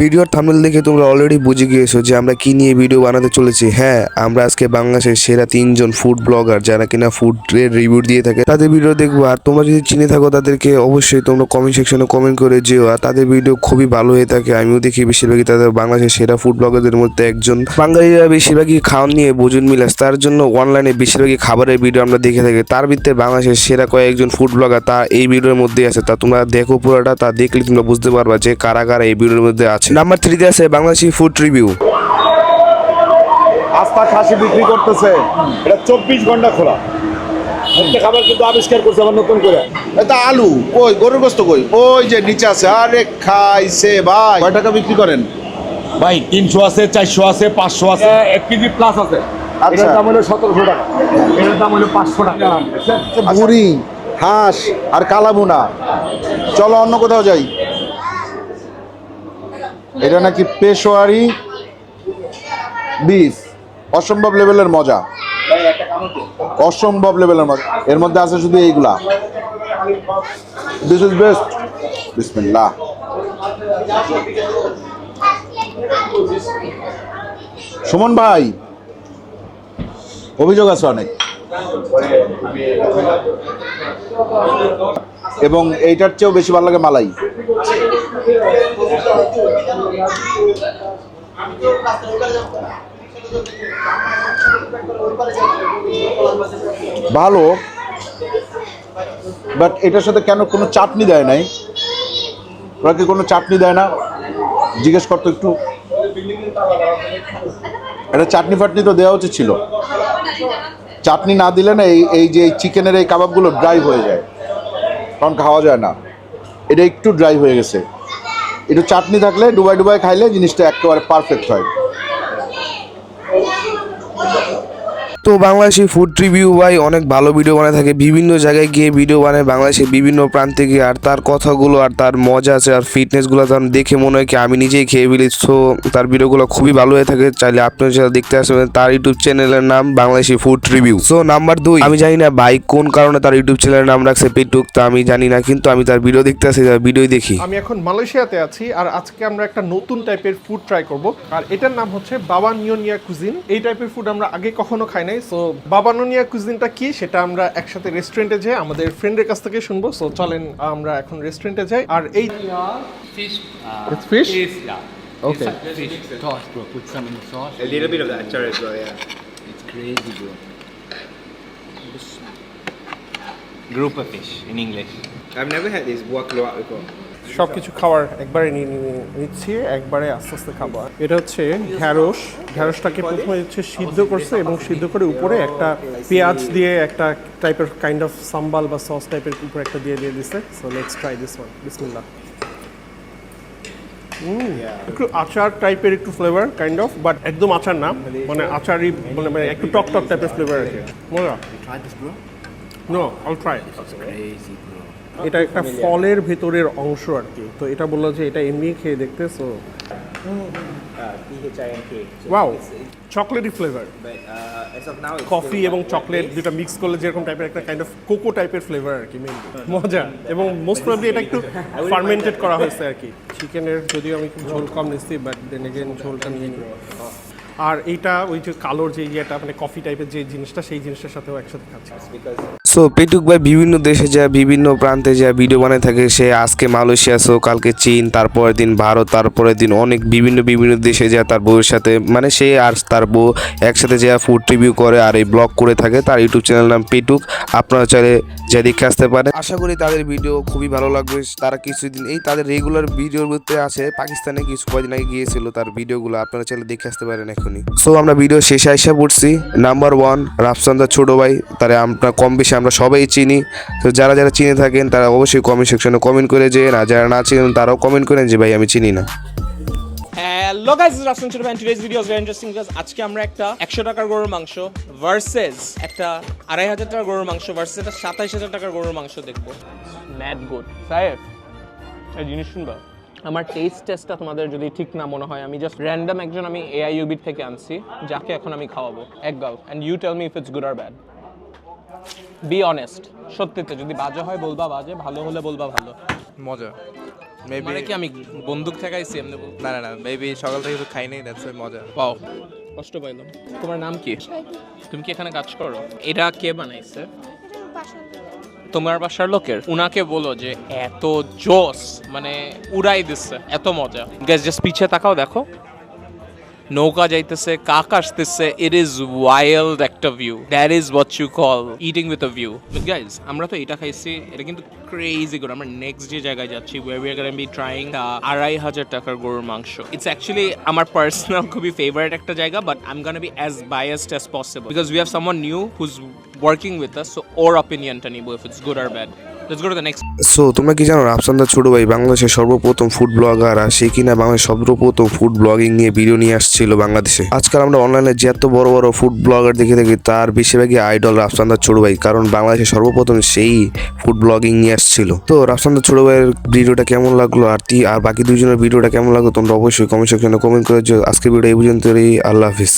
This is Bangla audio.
ভিডিওর থাম্বনেল দেখে তোমরা অলরেডি বুঝে গিয়েছো যে আমরা কি নিয়ে ভিডিও বানাতে চলেছি। হ্যাঁ আমরা আজকে বাংলাদেশের সেরা তিনজন ফুড ব্লগার যারা কিনা ফুডের রিভিউ দিয়ে থাকে, তাদের ভিডিও দেখব। আর তোমরা যদি চিনে থাকো তাদেরকে অবশ্যই তোমরা কমেন্ট সেকশনে কমেন্ট করে যেও। আর তাদের ভিডিও খুবই ভালো হয়ে থাকে। আমিও দেখি বেশিরভাগই তাদের বাংলাদেশের সেরা ফুড ব্লগারদের মধ্যে একজন। বাঙালিরা বেশিরভাগই খাওয়ান নিয়ে বোঝুন মিলাস। তার জন্য অনলাইনে বেশিরভাগই খাবারের ভিডিও আমরা দেখে থাকি। তার ভিতরে বাংলাদেশের সেরা কয়েকজন ফুড ব্লগার তা এই ভিডিওর মধ্যে আছে। তা তোমরা দেখো পুরোটা। তা দেখলে তোমরা বুঝতে পারবা যে কারা কারা এই ভিডিওর মধ্যে আছে। নাম্বার থ্রিতে আছে বাংলাদেশি ফুড রিভিউ আস্থা খাসি বিক্রি করতেছে। এটা চব্বিশ ঘণ্টা খোলা। একটা খাবার কিন্তু আবিষ্কার করছে আবার নতুন করে। এটা আলু কই গরুর গোস্ত কই? ওই যে নিচে আছে। আরে খাইছে ভাই। কয় টাকা বিক্রি করেন? ভাই তিনশো আছে চারশো আছে পাঁচশো আছে। এক কেজি প্লাস আছে। আচ্ছা। এটার দাম হলো সতেরোশো টাকা। এটার দাম হলো পাঁচশো টাকা। বুড়ি হাঁস আর কালাবুনা চলো অন্য কোথাও যাই। এটা নাকি পেশোয়ারি? বিফ। অসম্ভব লেভেলের মজা। অসম্ভব লেভেলের মজা। এর মধ্যে আছে শুধু এইগুলা। দিস ইজ বেস্ট বিসমিল্লাহ। সুমন ভাই, অভিযোগ আছে অনেক। এবং এইটার চেয়েও বেশি ভালো লাগে মালাই। ভালো বাট এটার সাথে কেন কোনো চাটনি দেয় নাই? ওরা কি কোনো চাটনি দেয় না? জিজ্ঞেস করতো একটু। এটা চাটনি ফাটনি তো দেওয়া উচিত ছিল। চাটনি না দিলে না এই এই যে চিকেনের এই কাবাবগুলো ড্রাই হয়ে যায়। কারণ খাওয়া যায় না। এটা একটু ড্রাই হয়ে গেছে। একটু চাটনি থাকলে ডুবাই ডুবাই খাইলে জিনিসটা একেবারে পারফেক্ট হয়। তো বাংলাদেশি ফুড রিভিউ ভাই, অনেক ভালো ভিডিও বানায় থাকে। বিভিন্ন জায়গায় গিয়ে ভিডিও বানায় বাংলাদেশের বিভিন্ন প্রান্তে গিয়ে। আর তার কথাগুলো আর তার মজা আছে আর ফিটনেসগুলো তার দেখে মনে হয় কি, আমি নিজেই খেয়ে ফেলি সো তার ভিডিওগুলো খুবই ভালো হয়ে থাকে। চাইলে আপনিও সেটা দেখতে আসবেন। তার ইউটিউব চ্যানেলের নাম Bangladeshi food review so number দুই, আমি জানি না ভাই কোন কারণে তার ইউটিউব চ্যানেলের নাম রাখছে পেটুক, তা আমি জানি না, কিন্তু আমি তার ভিডিও দেখতে আসি, তার ভিডিও দেখি। আমি এখন মালয়েশিয়াতে আছি, আর আজকে আমরা একটা নতুন টাইপের ফুড ট্রাই করব। আর এটার নাম হচ্ছে বাবা নিয়োনিয়া কুজিন এই টাইপের ফুড আমরা আগে কখনো খাই এখানে সো বাবা নুনিয়া কুজিনটা কি সেটা আমরা একসাথে রেস্টুরেন্টে যাই আমাদের ফ্রেন্ডের কাছ থেকে শুনব। সো চলেন আমরা এখন রেস্টুরেন্টে যাই। আর এই fish fish okay fish toss bro put some in sauce a little bit of that চার is well it's crazy bro Group of fish in English. I've never had this buah keluak before. সব কিছু খাওয়ার একবারে নিয়ে নিচ্ছি একবারে আস্তে আস্তে খাব। এটা হচ্ছে ঢ্যাঁড়স। ঢ্যাঁড়সটাকে প্রথমে হচ্ছে সিদ্ধ করছে এবং সিদ্ধ করে উপরে একটা পেঁয়াজ দিয়ে একটা টাইপের কাইন্ড অফ সাম্বাল বা সস টাইপের উপরে একটা দিয়ে দিয়ে দিছে। So let's try this one বিসমিল্লাহ একটু আচার টাইপের একটু ফ্লেভার কাইন্ড অফ বাট একদম আচার না। মানে আচারই মানে মানে একটু টক টক টাইপের ফ্লেভার আছে মজা? No I'll try Crazy, bro. এটা একটা ফলের ভেতরের অংশ আর কি। তো এটা বলল যে এটা এমনি খেয়ে দেখতে so wow chocolaty flavour coffee এবং চকলেট. দুটা মিক্স করলে যেরকম টাইপের একটা কাইন্ড অফ কোকো টাইপের ফ্লেভার আর কি মেনলি মজা। এবং মোস্ট প্রবলি এটা একটু ফার্মেন্টেড করা হয়েছে আর কি। চিকেনের যদিও আমি একটু ঝোল কম নিচ্ছি বাট দেন এগেন ঝোলটা নিয়ে নিই। আর এইটা ওই যে কালোর যে ইয়েটা মানে কফি টাইপের যে জিনিসটা সেই জিনিসটার সাথেও একসাথে খাচ্ছি। সো পেটুক ভাই বিভিন্ন দেশে যায়, বিভিন্ন প্রান্তে যায় ভিডিও বানায় থাকে। সে আজকে মালয়েশিয়া, সো কালকে চীন, তারপরের দিন ভারত, তারপরের দিন অনেক বিভিন্ন বিভিন্ন দেশে যায় তার বউয়ের সাথে। মানে সে আর তার বউ একসাথে যা ফুড রিভিউ করে আর এই ব্লগ করে থাকে। তার ইউটিউব চ্যানেল নাম পেটুক আপনারা চাইলে যা দেখে আসতে পারেন। আশা করি তাদের ভিডিও খুবই ভালো লাগবে। তারা কিছুদিন, এই তাদের রেগুলার ভিডিওর মধ্যে আছে, পাকিস্তানে কিছু কয়েকদিন আগে গিয়েছিল তার ভিডিওগুলো আপনারা চাইলে দেখে আসতে পারেন এখনই। সো আমরা ভিডিও শেষে আইসা পড়ছি। নাম্বার ওয়ান রাফসান্দা ছোট ভাই। তারা আমরা কম বেশি আমরা সবাই চিনি। তো যারা যারা চিনে থাকেন তারা অবশ্যই কমেন্ট সেকশনে কমেন্ট করে যে না যারা না চিনেন তারাও কমেন্ট করেন যে ভাই আমি চিনি না। হ্যালো গাইস ইজ রাফসান ছোট ভাই today's video is very interesting because আজকে আমরা একটা একশো টাকার গরুর মাংস ভার্সেস একটা আড়াই হাজার টাকার গরুর মাংস ভার্সেস একটা সাতাইশ হাজার টাকার গরুর মাংস দেখব। ম্যাড গুড সাহেব এই জিনিস শুনবা? আমার টেস্ট টেস্টটা তোমাদের যদি ঠিক না মনে হয় আমি জাস্ট র্যান্ডম একজন আমি এআইইউবি থেকে আনছি যাকে এখন আমি খাওয়াবো। এক গাল। And you tell me if it's good or bad be honest সত্যিতে যদি বাজে হয় বলবা বাজে ভালো হলে বলবা ভালো। মজা। মেবি মানে কি আমি বন্দুক ঠেকাইছি এমনি বল- না না না মেবি সকাল থেকে কিছু খাইনি দ্যাটস মজা। পাও কষ্ট পাইলাম। তোমার নাম কি? তুমি কি এখানে কাজ করো? এটা কে বানাইছে? তোমার বাসার লোকের? উনাকে বলো যে এত জোস মানে উড়াই দিচ্ছে এত মজা। গ্যাস জাস্ট পিছে তাকাও দেখো। নৌকা যাইতেছে, কাক আসতেছে ইট ইজ ওয়াইল্ড একটা view that is what you call eating with a view guys আমরা তো এটা খাইছি, এটা কিন্তু ক্রেজি গুড আমরা নেক্সট যে জায়গায় যাচ্ছি way we are gonna be trying আড়াই হাজার টাকার গরুর মাংস. ইটস অ্যাকচুয়ালি আমার পার্সোনাল খুবই ফেভারিট একটা জায়গা but I am gonna be as biased as possible because we have someone new who's working with us so ওর অপিনিয়নটা নিবো if it's good or bad so তোমরা কি জানো রাফসানদার ছোট ভাই বাংলাদেশের সর্বপ্রথম ফুড ব্লগার আর সে কিনা বাংলাদেশের সর্বপ্রথম ফুড ব্লগিং নিয়ে ভিডিও নিয়ে আসছিল বাংলাদেশে। আজকাল আমরা অনলাইনে যে এত বড় বড় ফুড ব্লগার দেখে থাকি তার বেশিরভাগই আইডল রাফসানদার ছোট ভাই কারণ বাংলাদেশের সর্বপ্রথম সেই ফুড ব্লগিং নিয়ে আসছিল। তো রাফসানদার ছোট ভাইয়ের ভিডিওটা কেমন লাগল? আর তি আর বাকি দুজনের ভিডিওটা কেমন লাগল? তোমরা অবশ্যই কমেন্ট সেকশনে কমেন্ট করে। আজকে ভিডিও এই পর্যন্তই। আল্লাহ হাফিজ।